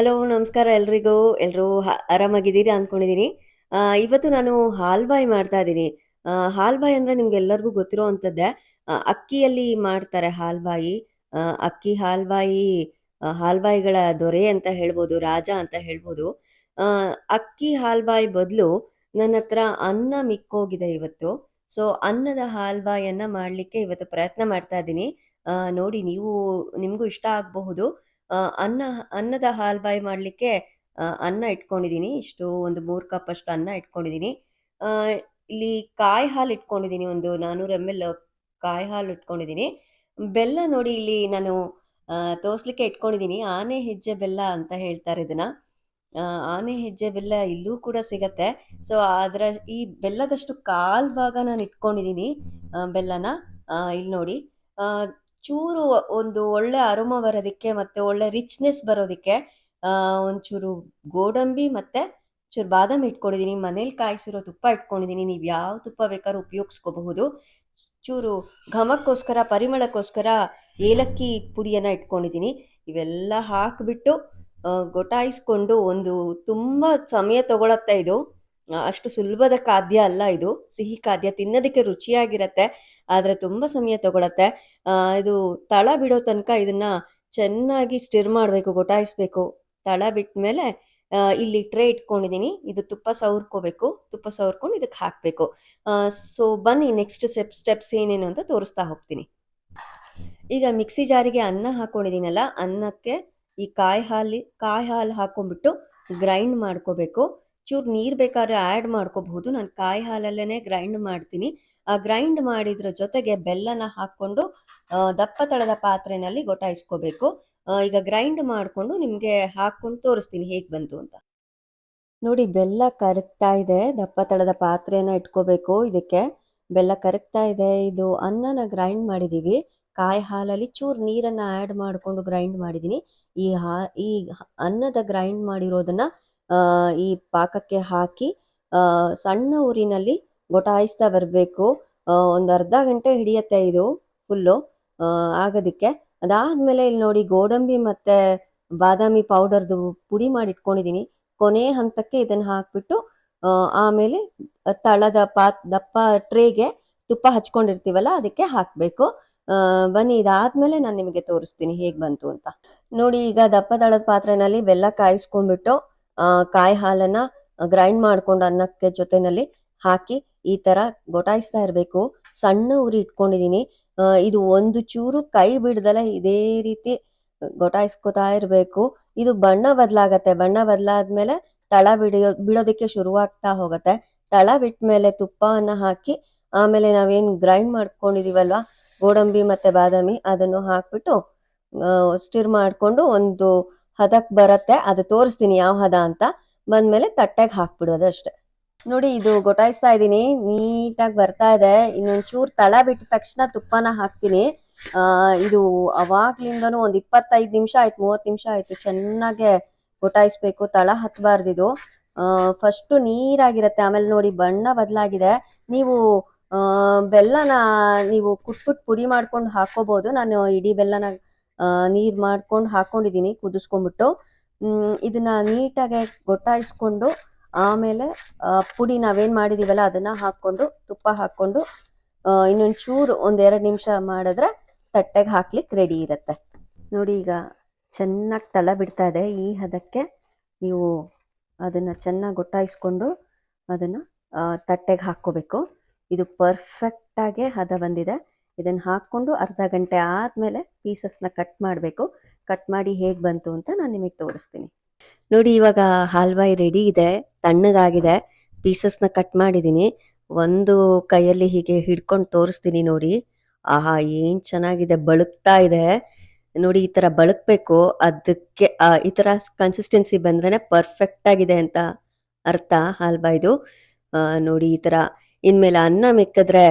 Hello ನಮಸ್ಕಾರ ಎಲ್ರಿಗೂ. ಎಲ್ಲರೂ ಆರಾಮಾಗಿದ್ದೀರಾ ಅಂದ್ಕೊಂಡಿದ್ದೀನಿ ಇವತ್ತು ನಾನು ಹಾಲ್ಬಾಯಿ ಮಾಡ್ತಾ ಇದ್ದೀನಿ ಹಾಲ್ಬಾಯಿ ಅಂದರೆ ನಿಮ್ಗೆಲ್ಲರಿಗೂ ಗೊತ್ತಿರೋ ಅಂಥದ್ದೇ. ಅಕ್ಕಿಯಲ್ಲಿ ಮಾಡ್ತಾರೆ ಹಾಲ್ಬಾಯಿ. ಅಕ್ಕಿ ಹಾಲ್ಬಾಯಿ ಹಾಲ್ಬಾಯಿಗಳ ದೊರೆ ಅಂತ ಹೇಳ್ಬೋದು, ರಾಜ ಅಂತ ಹೇಳ್ಬೋದು. ಅಕ್ಕಿ ಹಾಲ್ಬಾಯಿ ಬದಲು ನನ್ನ ಹತ್ರ ಅನ್ನ ಮಿಕ್ಕೋಗಿದೆ ಇವತ್ತು. ಸೊ, ಅನ್ನದ ಹಾಲ್ಬಾಯಿಯನ್ನ ಮಾಡಲಿಕ್ಕೆ ಇವತ್ತು ಪ್ರಯತ್ನ ಮಾಡ್ತಾ ಇದ್ದೀನಿ ನೋಡಿ, ನೀವು, ನಿಮಗೂ ಇಷ್ಟ ಆಗಬಹುದು. ಅನ್ನ, ಅನ್ನದ ಹಾಲ್ಬಾಯಿ ಮಾಡಲಿಕ್ಕೆ ಅನ್ನ ಇಟ್ಕೊಂಡಿದ್ದೀನಿ ಇಷ್ಟು ಒಂದು ಮೂರು ಕಪ್ ಅಷ್ಟು ಅನ್ನ ಇಟ್ಕೊಂಡಿದ್ದೀನಿ ಇಲ್ಲಿ ಕಾಯಿ ಹಾಲು ಇಟ್ಕೊಂಡಿದ್ದೀನಿ ಒಂದು ನಾನ್ನೂರು ಎಂ ಎಲ್ ಕಾಯಿ ಹಾಲು ಇಟ್ಕೊಂಡಿದ್ದೀನಿ ಬೆಲ್ಲ ನೋಡಿ ಇಲ್ಲಿ ನಾನು ತೋರಿಸ್ಲಿಕ್ಕೆ ಇಟ್ಕೊಂಡಿದ್ದೀನಿ ಆನೆ ಹೆಜ್ಜೆ ಬೆಲ್ಲ ಅಂತ ಹೇಳ್ತಾರೆ ಇದನ್ನ. ಆನೆ ಹೆಜ್ಜೆ ಬೆಲ್ಲ ಇಲ್ಲೂ ಕೂಡ ಸಿಗತ್ತೆ. ಸೊ ಅದರ ಈ ಬೆಲ್ಲದಷ್ಟು ಕಾಲ್ ಭಾಗ ನಾನು ಇಟ್ಕೊಂಡಿದ್ದೀನಿ ಬೆಲ್ಲನ. ಇಲ್ಲಿ ನೋಡಿ. ಚೂರು ಒಂದು ಒಳ್ಳೆ ಅರುಮ ಬರೋದಕ್ಕೆ ಮತ್ತೆ ಒಳ್ಳೆ ರಿಚ್ನೆಸ್ ಬರೋದಕ್ಕೆ ಒಂಚೂರು ಗೋಡಂಬಿ ಮತ್ತೆ ಚೂರು ಬಾದಾಮಿ ಇಟ್ಕೊಂಡಿದ್ದೀನಿ ಮನೇಲಿ ಕಾಯಿಸಿರೋ ತುಪ್ಪ ಇಟ್ಕೊಂಡಿದ್ದೀನಿ ನೀವು ಯಾವ ತುಪ್ಪ ಬೇಕಾದ್ರೂ ಉಪಯೋಗಿಸ್ಕೋಬಹುದು. ಚೂರು ಘಮಕ್ಕೋಸ್ಕರ, ಪರಿಮಳಕ್ಕೋಸ್ಕರ ಏಲಕ್ಕಿ ಪುಡಿಯನ್ನು ಇಟ್ಕೊಂಡಿದ್ದೀನಿ ಇವೆಲ್ಲ ಹಾಕಿಬಿಟ್ಟು ಗೊಟಾಯಿಸ್ಕೊಂಡು ಒಂದು ತುಂಬ ಸಮಯ ತಗೊಳತ್ತೆ ಇದು. ಅಷ್ಟು ಸುಲಭದ ಖಾದ್ಯ ಅಲ್ಲ ಇದು. ಸಿಹಿ ಖಾದ್ಯ ತಿನ್ನೋದಕ್ಕೆ ರುಚಿಯಾಗಿರತ್ತೆ, ಆದರೆ ತುಂಬ ಸಮಯ ತಗೊಳತ್ತೆ. ಇದು ತಳ ಬಿಡೋ ತನಕ ಇದನ್ನ ಚೆನ್ನಾಗಿ ಸ್ಟಿರ್ ಮಾಡಬೇಕು, ಗೊಟಾಯಿಸ್ಬೇಕು. ತಳ ಬಿಟ್ಟ ಮೇಲೆ ಇಲ್ಲಿ ಟ್ರೇ ಇಟ್ಕೊಂಡಿದ್ದೀನಿ ಇದು ತುಪ್ಪ ಸವರ್ಕೋಬೇಕು. ತುಪ್ಪ ಸವರ್ಕೊಂಡು ಇದಕ್ಕೆ ಹಾಕಬೇಕು. ಸೊ ಬನ್ನಿ ನೆಕ್ಸ್ಟ್ ಸ್ಟೆಪ್ ಸ್ಟೆಪ್ಸ್ ಏನೇನು ಅಂತ ತೋರಿಸ್ತಾ ಹೋಗ್ತೀನಿ. ಈಗ ಮಿಕ್ಸಿ ಜಾರಿಗೆ ಅನ್ನ ಹಾಕೊಂಡಿದ್ದೀನಲ್ಲ ಅನ್ನಕ್ಕೆ ಈ ಕಾಯಿ ಹಾಲಿ, ಕಾಯಿ ಹಾಲು ಹಾಕೊಂಡ್ಬಿಟ್ಟು ಗ್ರೈಂಡ್ ಮಾಡ್ಕೋಬೇಕು. ಚೂರು ನೀರು ಬೇಕಾದ್ರೆ ಆ್ಯಡ್ ಮಾಡ್ಕೋಬಹುದು. ನಾನು ಕಾಯಿ ಹಾಲಲ್ಲೇ ಗ್ರೈಂಡ್ ಮಾಡ್ತೀನಿ. ಆ ಗ್ರೈಂಡ್ ಮಾಡಿದ್ರ ಜೊತೆಗೆ ಬೆಲ್ಲನ ಹಾಕ್ಕೊಂಡು ದಪ್ಪ ತಳದ ಪಾತ್ರೆನಲ್ಲಿ ಗೊಟಾಯಿಸ್ಕೋಬೇಕು. ಈಗ ಗ್ರೈಂಡ್ ಮಾಡಿಕೊಂಡು ನಿಮಗೆ ಹಾಕ್ಕೊಂಡು ತೋರಿಸ್ತೀನಿ ಹೇಗೆ ಬಂತು ಅಂತ. ನೋಡಿ, ಬೆಲ್ಲ ಕರಗ್ತಾ ಇದೆ. ದಪ್ಪ ತಳದ ಪಾತ್ರೆನ ಇಟ್ಕೋಬೇಕು ಇದಕ್ಕೆ. ಬೆಲ್ಲ ಕರಗ್ತಾ ಇದೆ. ಇದು ಅನ್ನನ ಗ್ರೈಂಡ್ ಮಾಡಿದ್ದೀವಿ ಕಾಯಿ ಹಾಲಲ್ಲಿ ಚೂರು ನೀರನ್ನು ಆ್ಯಡ್ ಮಾಡಿಕೊಂಡು ಗ್ರೈಂಡ್ ಮಾಡಿದ್ದೀನಿ ಈ ಹಾ, ಈ ಅನ್ನದ ಗ್ರೈಂಡ್ ಮಾಡಿರೋದನ್ನ ಈ ಪಾಕಕ್ಕೆ ಹಾಕಿ ಸಣ್ಣ ಊರಿನಲ್ಲಿ ಗೊಟಾಯಿಸ್ತಾ ಬರಬೇಕು. ಒಂದು ಅರ್ಧ ಗಂಟೆ ಹಿಡಿಯತ್ತೆ ಇದು ಫುಲ್ಲು ಆಗೋದಕ್ಕೆ. ಅದಾದಮೇಲೆ ಇಲ್ಲಿ ನೋಡಿ ಗೋಡಂಬಿ ಮತ್ತು ಬಾದಾಮಿ ಪೌಡರ್ದು ಪುಡಿ ಮಾಡಿ ಇಟ್ಕೊಂಡಿದ್ದೀನಿ ಕೊನೆ ಹಂತಕ್ಕೆ ಇದನ್ನು ಹಾಕ್ಬಿಟ್ಟು ಆಮೇಲೆ ತಳದ ಪಾತ್, ದಪ್ಪ ಟ್ರೇಗೆ ತುಪ್ಪ ಹಚ್ಕೊಂಡಿರ್ತೀವಲ್ಲ ಅದಕ್ಕೆ ಹಾಕಬೇಕು. ಬನ್ನಿ, ಇದಾದಮೇಲೆ ನಾನು ನಿಮಗೆ ತೋರಿಸ್ತೀನಿ ಹೇಗೆ ಬಂತು ಅಂತ. ನೋಡಿ ಈಗ ದಪ್ಪ ತಳದ ಪಾತ್ರೆನಲ್ಲಿ ಬೆಲ್ಲ ಕಾಯಿಸ್ಕೊಂಡ್ಬಿಟ್ಟು ಕಾಯಿ ಹಾಲನ್ನ ಗ್ರೈಂಡ್ ಮಾಡ್ಕೊಂಡು ಅನ್ನಕ್ಕೆ ಜೊತೆನಲ್ಲಿ ಹಾಕಿ ಈ ತರ ಗೊಟಾಯಿಸ್ತಾ ಇರಬೇಕು. ಸಣ್ಣ ಉರಿ ಇಟ್ಕೊಂಡಿದ್ದೀನಿ ಇದು ಒಂದು ಚೂರು ಕೈ ಬಿಡ್ದಲ್ಲ ಇದೇ ರೀತಿ ಗೊಟಾಯಿಸ್ಕೊತಾ ಇರಬೇಕು. ಇದು ಬಣ್ಣ ಬದಲಾಗತ್ತೆ. ಬಣ್ಣ ಬದಲಾದ್ಮೇಲೆ ತಳ ಬಿಡಿಯೋ, ಬಿಡೋದಕ್ಕೆ ಶುರುವಾಗ್ತಾ ಹೋಗುತ್ತೆ. ತಳ ಬಿಟ್ಟ ಮೇಲೆ ತುಪ್ಪವನ್ನು ಹಾಕಿ ಆಮೇಲೆ ನಾವೇನು ಗ್ರೈಂಡ್ ಮಾಡ್ಕೊಂಡಿದೀವಲ್ವಾ? ಗೋಡಂಬಿ ಮತ್ತೆ ಬಾದಾಮಿ ಅದನ್ನು ಹಾಕ್ಬಿಟ್ಟು ಸ್ಟಿರ್ ಮಾಡಿಕೊಂಡು ಒಂದು ಹದಕ್ಕೆ ಬರತ್ತೆ, ಅದು ತೋರಿಸ್ತೀನಿ ಯಾವ ಹದ ಅಂತ. ಬಂದ್ಮೇಲೆ ತಟ್ಟೆಗೆ ಹಾಕ್ಬಿಡೋದು ಅಷ್ಟೇ. ನೋಡಿ, ಇದು ಗೊಟಾಯಿಸ್ತಾ ಇದ್ದೀನಿ. ನೀಟಾಗಿ ಬರ್ತಾ ಇದೆ. ಇನ್ನೊಂದು ತಳ ಬಿಟ್ಟ ತಕ್ಷಣ ತುಪ್ಪನ ಹಾಕ್ತೀನಿ. ಇದು ಅವಾಗ್ಲಿಂದನೂ ಒಂದು ಇಪ್ಪತ್ತೈದು ನಿಮಿಷ ಆಯ್ತು, ಮೂವತ್ತು ನಿಮಿಷ ಆಯ್ತು ಚೆನ್ನಾಗೆ ಗೊಟಾಯಿಸ್ಬೇಕು ತಳ ಹತ್ಬಾರ್ದು ಇದು ಫಸ್ಟು ನೀರಾಗಿರತ್ತೆ. ಆಮೇಲೆ ನೋಡಿ, ಬಣ್ಣ ಬದಲಾಗಿದೆ. ನೀವು ಬೆಲ್ಲನ ನೀವು ಕುಟ್ಬಿಟ್ಟು ಪುಡಿ ಮಾಡ್ಕೊಂಡು ಹಾಕೋಬಹುದು ನಾನು ಇಡೀ ಬೆಲ್ಲನ ನೀರ್ ಮಾಡ್ಕೊಂಡು ಹಾಕೊಂಡಿದ್ದೀನಿ ಕುದಿಸ್ಕೊಂಡ್ಬಿಟ್ಟು ಇದನ್ನ ನೀಟಾಗಿ ಗೊಟ್ಟಾಯಿಸ್ಕೊಂಡು ಆಮೇಲೆ ಪುಡಿ ನಾವೇನ್ ಮಾಡಿದೀವಲ್ಲ, ಅದನ್ನ ಹಾಕೊಂಡು ತುಪ್ಪ ಹಾಕೊಂಡು ಇನ್ನೊಂದು ಚೂರು ಒಂದ್ ಎರಡ್ ನಿಮಿಷ ಮಾಡಿದ್ರೆ ತಟ್ಟೆಗೆ ಹಾಕ್ಲಿಕ್ಕೆ ರೆಡಿ ಇರುತ್ತೆ. ನೋಡಿ ಈಗ ಚೆನ್ನಾಗಿ ತಳ ಬಿಡ್ತಾ ಇದೆ. ಈ ಹದಕ್ಕೆ ನೀವು ಅದನ್ನ ಚೆನ್ನಾಗಿ ಗೊಟ್ಟಾಯಿಸ್ಕೊಂಡು ಅದನ್ನ ತಟ್ಟೆಗೆ ಹಾಕ್ಕೋಬೇಕು. ಇದು ಪರ್ಫೆಕ್ಟ್ ಆಗಿ ಹದ ಬಂದಿದೆ. ಇದನ್ನ ಹಾಕ್ಕೊಂಡು ಅರ್ಧ ಗಂಟೆ ಆದ್ಮೇಲೆ ಪೀಸಸ್ನ ಕಟ್ ಮಾಡಬೇಕು. ಕಟ್ ಮಾಡಿ ಹೇಗೆ ಬಂತು ಅಂತ ನಾನು ನಿಮಗೆ ತೋರಿಸ್ತೀನಿ. ನೋಡಿ, ಇವಾಗ ಹಾಲ್ವಾಯಿ ರೆಡಿ ಇದೆ, ತಣ್ಣಗಾಗಿದೆ. ಪೀಸಸ್ನ ಕಟ್ ಮಾಡಿದ್ದೀನಿ ಒಂದು ಕೈಯಲ್ಲಿ ಹೀಗೆ ಹಿಡ್ಕೊಂಡು ತೋರಿಸ್ತೀನಿ ನೋಡಿ. ಆಹಾ, ಏನ್ ಚೆನ್ನಾಗಿದೆ, ಬಳುಕ್ತಾ ಇದೆ. ನೋಡಿ, ಈ ತರ ಬಳುಕಬೇಕು. ಅದಕ್ಕೆ ಈ ತರ ಕನ್ಸಿಸ್ಟೆನ್ಸಿ ಬಂದ್ರೇ ಪರ್ಫೆಕ್ಟ್ ಆಗಿದೆ ಅಂತ ಅರ್ಥ ಹಾಲ್ಬಾಯ್ದು ನೋಡಿ, ಈ ತರ. ಇನ್ಮೇಲೆ ಅನ್ನ ಮಿಕ್ಕಿದ್ರೆ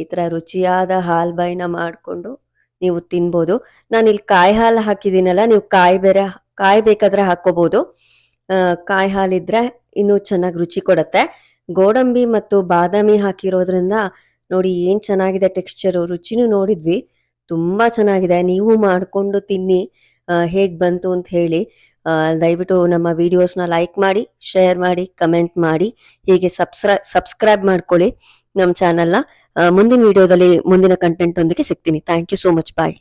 ಈ ಥರ ರುಚಿಯಾದ ಹಾಲ್ಬಾಯಿನ ಮಾಡಿಕೊಂಡು ನೀವು ತಿನ್ಬೋದು. ನಾನು ಇಲ್ಲಿ ಕಾಯಿ ಹಾಲು ಹಾಕಿದ್ದೀನಲ್ಲ, ನೀವು ಕಾಯಿ ಬೇರೆ, ಕಾಯಿ ಬೇಕಾದ್ರೆ ಹಾಕ್ಕೋಬೋದು. ಕಾಯಿ ಹಾಲಿದ್ರೆ ಇನ್ನೂ ಚೆನ್ನಾಗಿ ರುಚಿ ಕೊಡುತ್ತೆ. ಗೋಡಂಬಿ ಮತ್ತು ಬಾದಾಮಿ ಹಾಕಿರೋದ್ರಿಂದ ನೋಡಿ ಏನು ಚೆನ್ನಾಗಿದೆ ಟೆಕ್ಸ್ಚರು. ರುಚಿನೂ ನೋಡಿದ್ವಿ, ತುಂಬ ಚೆನ್ನಾಗಿದೆ. ನೀವು ಮಾಡಿಕೊಂಡು ತಿನ್ನಿ. ಹೇಗೆ ಬಂತು ಅಂತ ಹೇಳಿ. ದಯವಿಟ್ಟು ನಮ್ಮ ವಿಡಿಯೋಸ್ನ ಲೈಕ್ ಮಾಡಿ, ಶೇರ್ ಮಾಡಿ, ಕಮೆಂಟ್ ಮಾಡಿ. ಹೀಗೆ ಸಬ್ಸ್ಕ್ರೈ ಸಬ್ಸ್ಕ್ರೈಬ್ ಮಾಡ್ಕೊಳ್ಳಿ ನಮ್ಮ ಚಾನಲ್ನ. ಮುಂದಿನ ವಿಡಿಯೋದಲ್ಲಿ ಮುಂದಿನ ಕಂಟೆಂಟ್ ಒಂದಿಗೆ ಸಿಗ್ತೀನಿ. Thank you so much bye